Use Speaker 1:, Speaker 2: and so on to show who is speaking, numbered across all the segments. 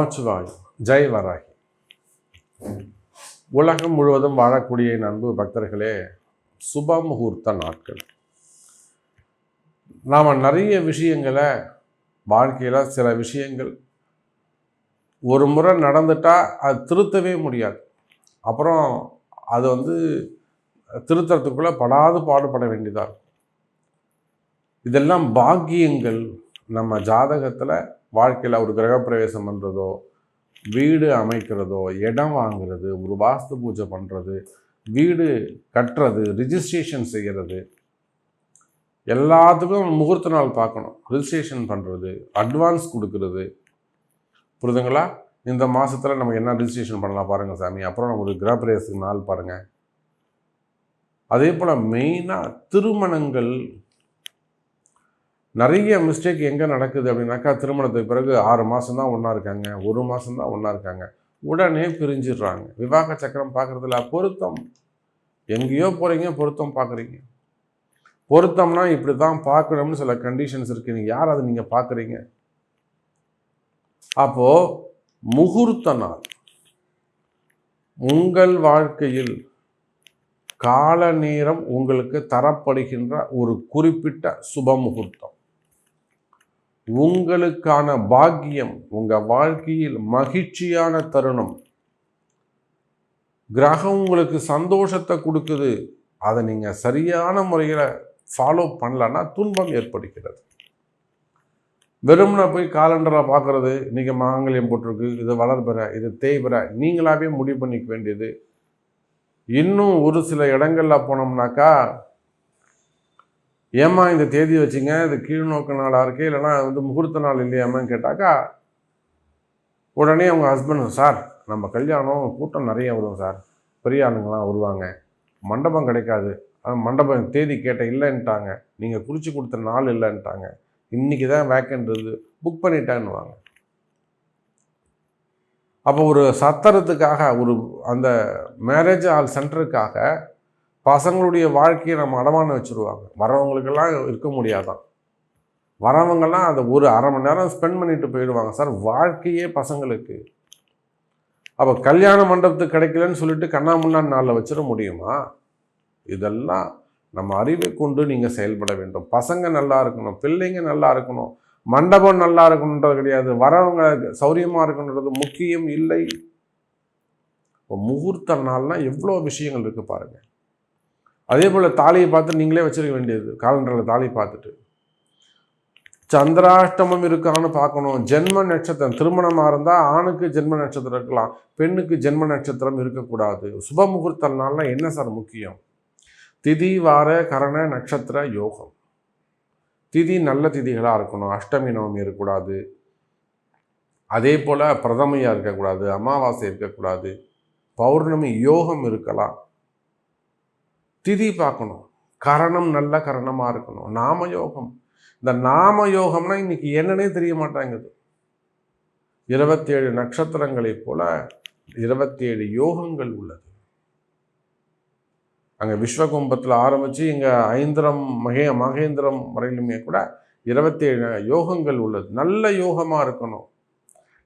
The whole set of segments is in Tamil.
Speaker 1: நமச்சிவாய் ஜெய் வராகி. உலகம் முழுவதும் வாழக்கூடிய நண்பு அன்பு பக்தர்களே சுப முகூர்த்த நாட்கள். நாம் நிறைய விஷயங்களை வாழ்க்கையில் சில விஷயங்கள். ஒரு முறை நடந்துட்டா அது திருத்தவே முடியாது. அப்புறம் அது வந்து திருத்தறதுக்குள்ளே படாது பாடுபட வேண்டியதாக இருக்கும். இதெல்லாம் பாக்கியங்கள் நம்ம ஜாதகத்தில் வாழ்க்கையில் ஒரு கிரகப்பிரவேசம் பண்ணுறதோ வீடு அமைக்கிறதோ இடம் வாங்குறது ஒரு வாஸ்து பூஜை பண்ணுறது வீடு கட்டுறது ரிஜிஸ்ட்ரேஷன் செய்கிறது எல்லாத்துக்கும் முகூர்த்த நாள் பார்க்கணும். ரிஜிஸ்ட்ரேஷன் பண்ணுறது அட்வான்ஸ் கொடுக்கறது. புரிதுங்களா இந்த மாதத்தில் நம்ம என்ன ரிஜிஸ்ட்ரேஷன் பண்ணலாம் பாருங்கள் சாமி. அப்புறம் நம்ம ஒரு கிரகப்பிரவேசத்துக்கு நாள் பாருங்கள் அதே போல் மெயினாக திருமணங்கள் நிறைய மிஸ்டேக் எங்கே நடக்குது அப்படின்னாக்கா திருமணத்துக்கு பிறகு ஆறு மாதம் தான் ஒன்றா இருக்காங்க ஒரு மாதம் தான் ஒன்றா இருக்காங்க. உடனே பிரிஞ்சிடுறாங்க. விவாக சக்கரம் பார்க்குறதுல பொருத்தம். எங்கேயோ போகிறீங்க பொருத்தம் பார்க்குறீங்க. பொருத்தம்னா இப்படி தான் பார்க்கணும்னு சில கண்டிஷன்ஸ் இருக்குது நீங்கள் யார் அதை நீங்கள் பார்க்குறீங்க? அப்போது முகூர்த்த நாள். உங்கள் வாழ்க்கையில் கால நேரம் உங்களுக்கு தரப்படுகின்ற ஒரு குறிப்பிட்ட சுப முகூர்த்தம். உங்களுக்கான பாக்கியம் உங்கள் வாழ்க்கையில் மகிழ்ச்சியான தருணம். கிரகம் உங்களுக்கு சந்தோஷத்தை கொடுக்குது. அதை நீங்கள் சரியான முறையில் ஃபாலோ பண்ணலன்னா துன்பம் ஏற்படுகிறது. வெறும்னா போய் காலண்டரில் பார்க்குறது இன்றைக்கி மாங்கல்யம் போட்டிருக்கு இது வளர்பெற இது தேய்பெற நீங்களாகவே முடிவு பண்ணிக்க வேண்டியது. இன்னும் ஒரு சில இடங்களில் போனோம்னாக்கா ஏம்மா இந்த தேதி வச்சுங்க? இது கீழ்நோக்க நாளாக இருக்கு இல்லைன்னா வந்து முகூர்த்த நாள் இல்லையாமான்னு கேட்டாக்கா உடனே அவங்க ஹஸ்பண்ட் சார் நம்ம கல்யாணம் கூட்டம் நிறைய வரும் சார். பெரிய ஆளுங்களாம் வருவாங்க. மண்டபம் கிடைக்காது. ஆனால் மண்டபம் தேதி கேட்ட இல்லைன்ட்டாங்க. நீங்கள் குறித்து கொடுத்த நாள் இல்லைன்ட்டாங்க. இன்றைக்கி தான் வேக்கண்ட் புக் பண்ணிட்டேன்னுவாங்க. அப்போ ஒரு சத்திரத்துக்காக ஒரு அந்த மேரேஜ் ஆல் சென்டருக்காக பசங்களுடைய வாழ்க்கையை நம்ம அடமானம் வச்சுருவாங்க. வரவங்களுக்கெல்லாம் இருக்க முடியாதான். வரவங்கெல்லாம் அதை ஒரு அரை மணி நேரம் ஸ்பெண்ட் பண்ணிட்டு போயிடுவாங்க. சார் வாழ்க்கையே பசங்களுக்கு. அப்போ கல்யாண மண்டபத்துக்கு கிடைக்கலன்னு சொல்லிட்டு கண்ணாமுன்னான் நாளில் வச்சிட முடியுமா? இதெல்லாம் நம்ம அறிவை கொண்டு நீங்கள் செயல்பட வேண்டும். பசங்க நல்லா இருக்கணும் பிள்ளைங்க நல்லா இருக்கணும் மண்டபம் நல்லா இருக்கணுன்றது கிடையாது. வரவங்க சௌரியமாக இருக்கணுன்றது முக்கியம் இல்லை. இப்போ முகூர்த்த நாள்னால் எவ்வளோ விஷயங்கள் இருக்குது பாருங்கள் அதே போல் தாலியை பார்த்து நீங்களே வச்சிருக்க வேண்டியது காலண்டரில் தாலி பார்த்துட்டு. சந்திராஷ்டமம் இருக்கான்னு பார்க்கணும். ஜென்ம நட்சத்திரம் திருமணமாக இருந்தால் ஆணுக்கு ஜென்ம நட்சத்திரம் இருக்கலாம் பெண்ணுக்கு ஜென்ம நட்சத்திரம் இருக்கக்கூடாது. சுப முகூர்த்த என்ன சார் முக்கியம்? திதி வார கரண நட்சத்திர யோகம். திதி நல்ல திதிகளாக இருக்கணும். அஷ்டமி நவமி இருக்கக்கூடாது. அதே போல் பிரதமையாக இருக்கக்கூடாது அமாவாசை இருக்கக்கூடாது. பௌர்ணமி யோகம் இருக்கலாம். திதி பார்க்கணும். கரணம் நல்ல கரணமாக இருக்கணும். நாம யோகம். இந்த நாம யோகம்னா இன்னைக்கு என்னன்னே தெரிய மாட்டாங்குது. இருபத்தேழு நட்சத்திரங்களைப் போல இருபத்தேழு யோகங்கள் உள்ளது. அங்கே விஸ்வகும்பத்தில் ஆரம்பித்து இங்கே ஐந்திரம் மகே மகேந்திரம் வரையிலுமே கூட இருபத்தேழு யோகங்கள் உள்ளது. நல்ல யோகமாக இருக்கணும்.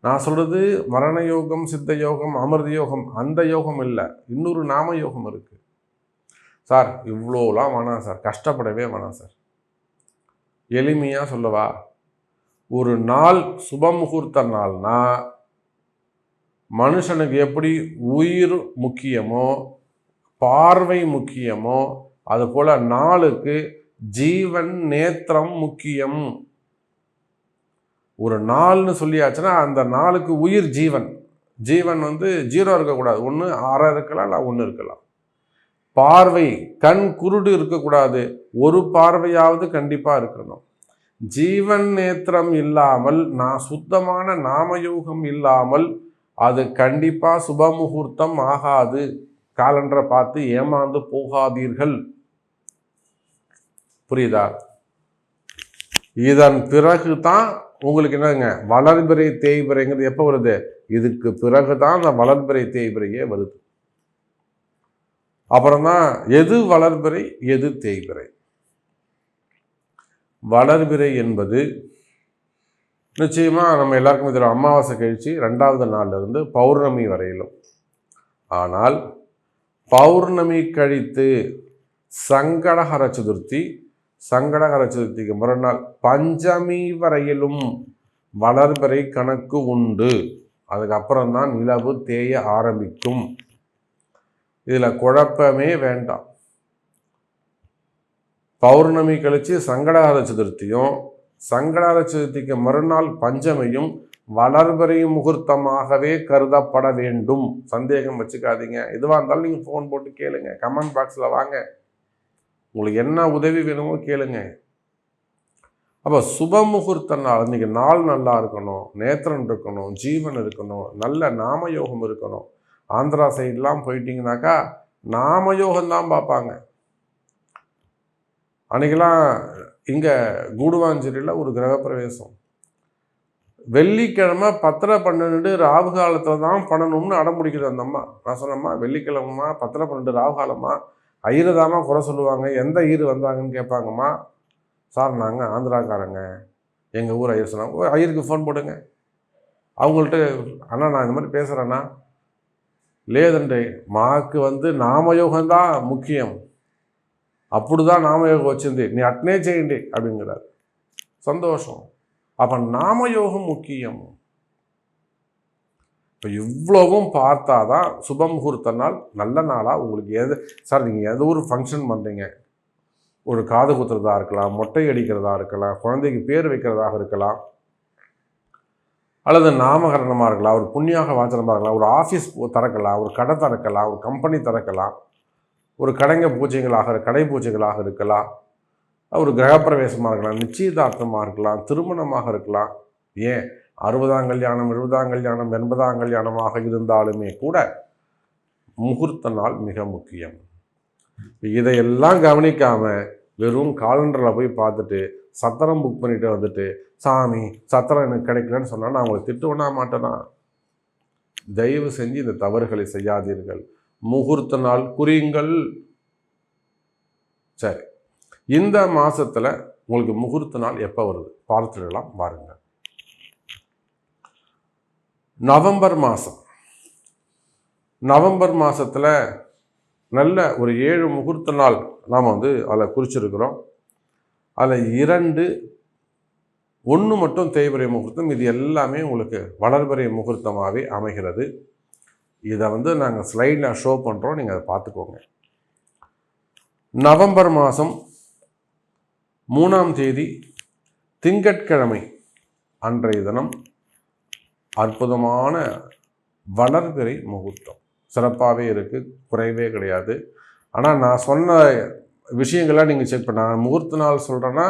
Speaker 1: நான் சொல்கிறது மரண யோகம் சித்த யோகம் அமிர்த யோகம் அந்த யோகம் இல்லை. இன்னொரு நாம யோகம் இருக்குது சார் இவ்வளோலாம் வேணாம் சார். கஷ்டப்படவே வேணாம் சார். எளிமையாக சொல்லவா? ஒரு நாள் சுப முகூர்த்த நாள்னா மனுஷனுக்கு எப்படி உயிர் முக்கியமோ பார்வை முக்கியமோ அதுபோல் நாளுக்கு ஜீவன் நேத்திரம் முக்கியம். ஒரு நாள்னு சொல்லியாச்சுன்னா அந்த நாளுக்கு உயிர் ஜீவன். ஜீவன் வந்து ஜீரோ இருக்கக்கூடாது. ஒன்று அரை இருக்கலாம் இல்லை ஒன்று இருக்கலாம். பார்வை கண் குருடு இருக்கக்கூடாது. ஒரு பார்வையாவது கண்டிப்பாக இருக்கணும். ஜீவன் நேத்திரம் இல்லாமல் நான் சுத்தமான நாமயோகம் இல்லாமல் அது கண்டிப்பாக சுபமுகூர்த்தம் ஆகாது. காலண்டரை பார்த்து ஏமாந்து போகாதீர்கள். புரியுதா? இதன் பிறகு தான் உங்களுக்கு என்னங்க? வளர்பிறை தேய்பிறைங்கிறது எப்போ வருது? இதுக்கு பிறகு தான் அந்த வளர்பிறை தேய்பிறையே வருது. அப்புறம் தான் எது வளர்பிறை எது தேய்பிறை? வளர்பிறை என்பது நிச்சயமாக நம்ம எல்லாருக்குமே தெரியும் அமாவாசை கழிச்சு ரெண்டாவது நாள்லேருந்து பௌர்ணமி வரையிலும். ஆனால் பௌர்ணமி கழித்து சங்கடஹர சதுர்த்தி சங்கடஹர சதுர்த்திக்கு மறுநாள் பஞ்சமி வரையிலும் வளர்பிறை கணக்கு உண்டு. அதுக்கப்புறம் தான் நிலவு தேய ஆரம்பிக்கும். இதில் குழப்பமே வேண்டாம். பௌர்ணமி கழிச்சு சங்கடஹர சதுர்த்தியும் சங்கடஹர சதுர்த்திக்கு மறுநாள் பஞ்சமியும் வளர்பறை முகூர்த்தமாகவே கருதப்பட வேண்டும். சந்தேகம் வச்சுக்காதீங்க. எதுவாக இருந்தாலும் நீங்கள் ஃபோன் போட்டு கேளுங்க. கமெண்ட் பாக்ஸில் வாங்க. உங்களுக்கு என்ன உதவி வேணுமோ கேளுங்க. அப்போ சுப முகூர்த்த நாள் இன்னைக்கு நாள் நல்லா இருக்கணும் நேத்திரன் இருக்கணும் ஜீவன் இருக்கணும் நல்ல நாமயோகம் இருக்கணும். ஆந்திரா சைட்லாம் போயிட்டிங்கனாக்கா நாமயோகம் தான் பார்ப்பாங்க. அன்றைக்கெல்லாம் இங்கே கூடுவாஞ்சேரியில் ஒரு கிரகப்பிரவேசம். வெள்ளிக்கிழமை பத்திர பன்னெண்டு ராகு காலத்தில் தான் பண்ணணும்னு அடம் பிடிக்குது அந்த அம்மா. நான் சொன்னம்மா வெள்ளிக்கிழமமா பத்தரை பன்னெண்டு ராகு காலமா ஐயரு தாம்மா குறை சொல்லுவாங்க. எந்த ஈர் வந்தாங்கன்னு கேட்பாங்கம்மா? சார் நாங்கள் ஆந்திராக்காரங்க. எங்கள் ஊர் ஐயர் சொன்னாங்க "ஓ, ஐயருக்கு ஃபோன் போடுங்க. அவங்கள்ட்ட அண்ணா நான் இந்த மாதிரி பேசுகிறேண்ணா లేదంటే மாக்கு வந்து నామయోగం தான் முக்கியம். அப்படி தான் நாமயோகம் వచ్చింది நீ அட்னே చేయండి அப்படிங்கிறார். சந்தோஷம். அப்போ நாமயோகம் முக்கியம். இப்போ இவ்வளவும் பார்த்தா தான் சுப முகூர்த்த நாள் நல்ல நாளாக உங்களுக்கு எது சார் நீங்கள் ஏதோ ஒரு ஃபங்க்ஷன் பண்ணுறீங்க ஒரு காது குத்துறதா இருக்கலாம் மொட்டை அடிக்கிறதா இருக்கலாம் குழந்தைக்கு பேர் வைக்கிறதாக இருக்கலாம். அல்லது நாமகரணமாக இருக்கலாம் ஒரு புண்ணியாக வாச்சனமாக இருக்கலாம் ஒரு ஆஃபீஸ் திறக்கலாம் ஒரு கடை திறக்கலாம் ஒரு கம்பெனி திறக்கலாம் ஒரு கடைங்க பூஜைகளாக கடை பூஜைகளாக இருக்கலாம் ஒரு கிரகப்பிரவேசமாக இருக்கலாம் நிச்சயதார்த்தமாக இருக்கலாம் திருமணமாக இருக்கலாம். ஏன்? அறுபதாம் கல்யாணம் எழுபதாம் கல்யாணம் எண்பதாம் கல்யாணமாக இருந்தாலுமே கூட முகூர்த்த நாள் மிக முக்கியம். இதையெல்லாம் கவனிக்காமல் வெறும் காலண்டரில் போய் பார்த்துட்டு சத்திரம் புக் பண்ணிட்டு வந்துட்டு சாமி சத்திரம் எனக்கு கிடைக்கலன்னு சொன்னால் நான் உங்களை திட்டுவனா மாட்டேனா? தயவு செஞ்சு இந்த தவறுகளை செய்யாதீர்கள். முகூர்த்த நாள் குறியுங்கள். சரி. இந்த மாதத்தில் உங்களுக்கு முகூர்த்த நாள் எப்போ வருது? பார்த்துடலாம் பாருங்கள் நவம்பர் மாதம் நவம்பர் மாதத்தில் நல்ல ஒரு ஏழு முகூர்த்த நாள் நாம் வந்து அதில் குறிச்சிருக்கிறோம். அதில் இரண்டு ஒன்று மட்டும் தேய்பிரை முகூர்த்தம் இது எல்லாமே உங்களுக்கு வளர்பிறை முகூர்த்தமாகவே அமைகிறது. இதை வந்து நாங்கள் ஸ்லைடில் ஷோ பண்ணுறோம் நீங்கள் அதை பார்த்துக்கோங்க. நவம்பர் மாதம் மூணாம் தேதி திங்கட்கிழமை அன்றைய தினம் அற்புதமான வளர்பிறை முகூர்த்தம். சிறப்பாகவே இருக்குது குறைவே கிடையாது. ஆனால் நான் சொன்ன விஷயங்கள்லாம் நீங்கள் செக் பண்ண முகூர்த்த நாள் சொல்கிறேன்னா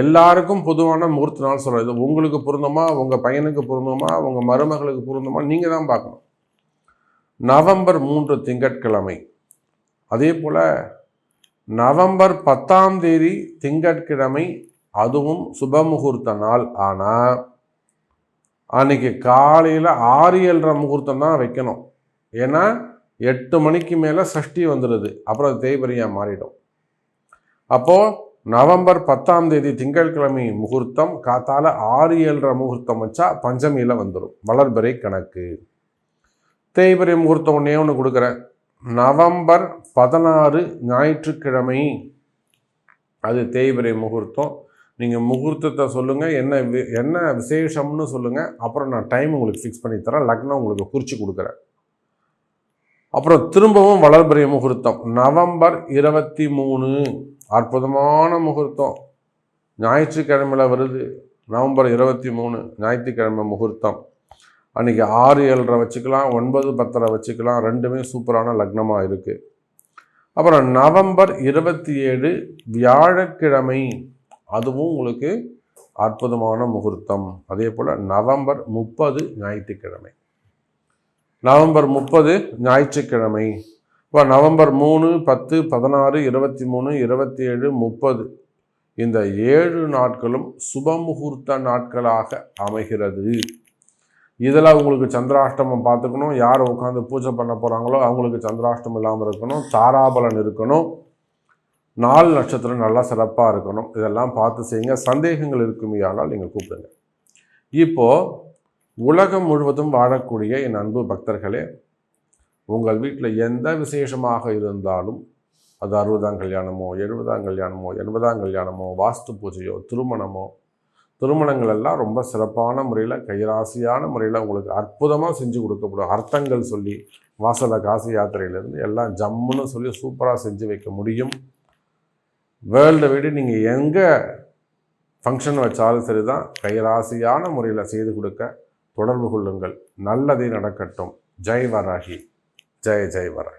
Speaker 1: எல்லாருக்கும் பொதுவான முகூர்த்த நாள் சொல்கிறேன் இது உங்களுக்கு பொருந்தமா உங்கள் பையனுக்கு பொருந்தமா உங்கள் மருமகளுக்கு பொருந்தமா நீங்கள் தான் பார்க்கணும். நவம்பர் மூன்று திங்கட்கிழமை. அதே போல் நவம்பர் பத்தாம் தேதி திங்கட்கிழமை அதுவும் சுப முகூர்த்த நாள். ஆனால் அன்னைக்கு காலையில் ஆறு ஏழரை முகூர்த்தம் தான் வைக்கணும். ஏன்னா எட்டு மணிக்கு மேலே சஷ்டி வந்துடுது அப்புறம் அது தேய்பிரையாக மாறிடும். அப்போது நவம்பர் பத்தாம் தேதி திங்கட்கிழமை முகூர்த்தம் காத்தால ஆறு ஏழரை முகூர்த்தம் வச்சா பஞ்சமியில் வந்துடும் வளர்பிறை கணக்கு. தேய்பிரை முகூர்த்தம் ஒன்றே ஒன்று கொடுக்குறேன். நவம்பர் பதினாறு ஞாயிற்றுக்கிழமை அது தேய்பிரை முகூர்த்தம். நீங்கள் முகூர்த்தத்தை சொல்லுங்கள் என்ன வி- என்ன விசேஷம்னு சொல்லுங்கள் அப்புறம் நான் டைம் உங்களுக்கு ஃபிக்ஸ் பண்ணி தரேன். லக்னம் உங்களுக்கு குறித்து கொடுக்குறேன். அப்புறம் திரும்பவும் வளர்பிறை முகூர்த்தம். நவம்பர் இருபத்தி மூணு அற்புதமான முகூர்த்தம். ஞாயிற்றுக்கிழமையில் வருது. நவம்பர் இருபத்தி மூணு ஞாயிற்றுக்கிழமை முகூர்த்தம். அன்றைக்கி ஆறு ஏழரை வச்சுக்கலாம் ஒன்பது பத்தரை வச்சுக்கலாம். ரெண்டுமே சூப்பரான லக்னமாக இருக்குது அப்புறம் நவம்பர் இருபத்தி ஏழு வியாழக்கிழமை. அதுவும் உங்களுக்கு அற்புதமான முகூர்த்தம். அதே போல் நவம்பர் முப்பது ஞாயிற்றுக்கிழமை. நவம்பர் முப்பது ஞாயிற்றுக்கிழமை. இப்போ நவம்பர் மூணு பத்து பதினாறு இருபத்தி மூணு இருபத்தி ஏழு முப்பது. இந்த ஏழு நாட்களும் சுப முகூர்த்த நாட்களாக அமைகிறது. இதில் உங்களுக்கு சந்திராஷ்டமம் பார்த்துக்கணும். யார் உட்காந்து பூஜை பண்ண போகிறாங்களோ அவங்களுக்கு சந்திராஷ்டமம் இல்லாமல் இருக்கணும். தாராபலன் இருக்கணும். நாலு நட்சத்திரம் நல்லா சிறப்பாக இருக்கணும். இதெல்லாம் பார்த்து செய்யுங்க. சந்தேகங்கள் இருக்குமே ஆனால் நீங்கள் கூப்பிடுங்க. இப்போது உலகம் முழுவதும் வாழக்கூடிய என் அன்பு பக்தர்களே உங்கள் வீட்டில் எந்த விசேஷமாக இருந்தாலும் அது அறுபதாம் கல்யாணமோ எழுபதாம் கல்யாணமோ எண்பதாம் கல்யாணமோ வாஸ்து பூஜையோ திருமணமோ திருமணங்கள் எல்லாம் ரொம்ப சிறப்பான முறையில் கைராசியான முறையில் உங்களுக்கு அற்புதமாக செஞ்சு கொடுக்கப்படும். அர்த்தங்கள் சொல்லி வாசல காசி யாத்திரையிலேருந்து எல்லாம் ஜம்முன்னு சொல்லி சூப்பராக செஞ்சு வைக்க முடியும். வேர்ல்டை விட நீங்கள் எங்கே ஃபங்க்ஷன் வச்சாலும் சரி தான் கைராசியான முறையில் செய்து கொடுக்க தொடர்பு கொள்ளுங்கள். நல்லதே நடக்கட்டும். ஜெய் வராகி. ஜெய் ஜெய் வராகி